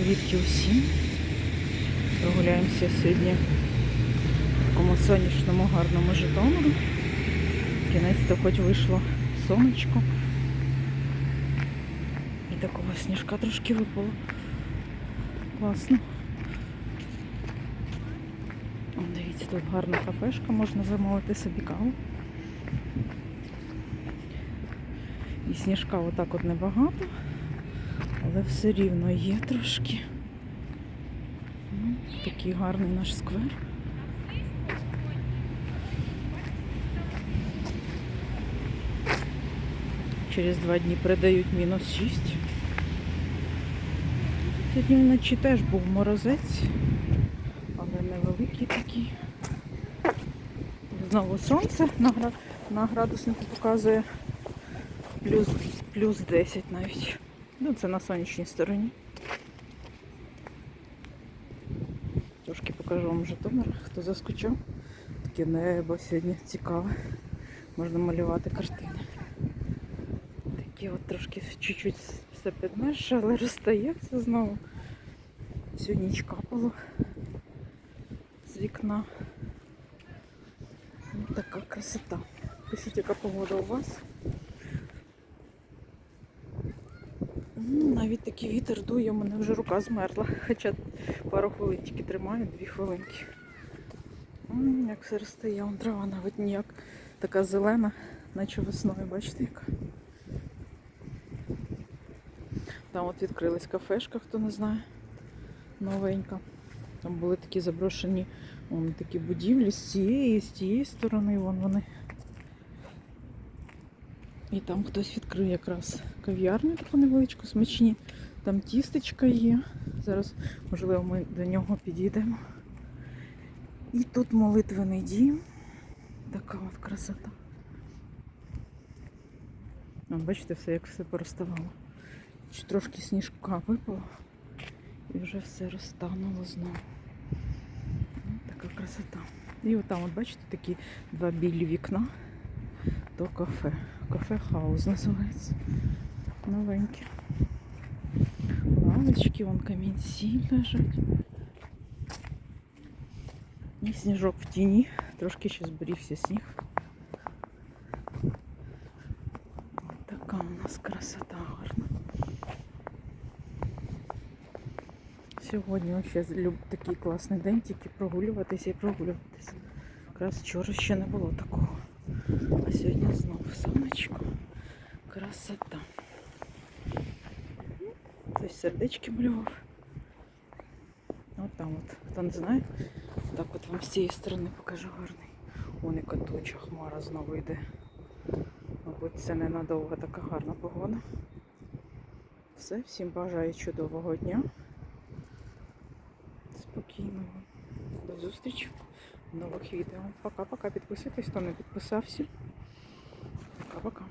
Привітки усім. Прогуляємося сьогодні в такому сонячному гарному Житомиру. Кінець-то хоч вийшло сонечко. І такого сніжка трошки випало. Класно. Дивіться, тут гарна кафешка, можна замовити собі каву. І сніжка отак от небагато, але все рівно є трошки. Такий гарний наш сквер. Через два дні передають мінус 6. Сьогодні вночі теж був морозець, але невеликий такий. Знову сонце на градуснику показує плюс, плюс 10 навіть. Ну, це на сонячній стороні. Трошки покажу вам Житомир, хто заскучав. Таке небо сьогодні цікаве. Можна малювати картини. Такі от трошки чуть-чуть все підмерше, але розстається знову. Сьогодні ніч капало з вікна. Ну, така красота. Пишіть, яка погода у вас. Ну, Навіть такий вітер дує, у мене вже рука змерзла. Хоча пару хвилин тільки тримаю, дві хвилинки. М, Як все розстає, вон трава навіть ніяк така зелена, наче весною, бачите яка. Там от відкрилась кафешка, хто не знає. Новенька. Там були такі заброшені вон, такі будівлі з цієї, з тієї сторони, вон вони. І там хтось відкрив якраз кав'ярню таку невеличку, смачні. Там тістечка є. Зараз, можливо, ми до нього підійдемо. І тут молитвений дім. Така от красота. От бачите, все як все пороставало. Трошки сніжка випало і вже все розтануло знову. Така красота. І отам, от бачите, такі два білі вікна до кафе. Кафе Хаус називається. Новеньке. Лавочки, вон камінці лежать. І сніжок в тіні. Трошки ще зберігся сніг. Ось така у нас красота гарна. Сьогодні ще такий класний день, тільки прогулюватися і прогулюватися. Якраз вчора ще не було такого. А сьогодні знову сонечко. Красота. Хтось сердечки малював. От там от. Хто не знає, так от вам з цієї сторони покажу гарний. Вон яка туча хмара знову йде. Мабуть, це ненадовго така гарна погода. Все, всім бажаю чудового дня. Спокійного. До зустрічі нових відео. Пока-пока. Підписуйтесь, хто не підписався. Пока-пока.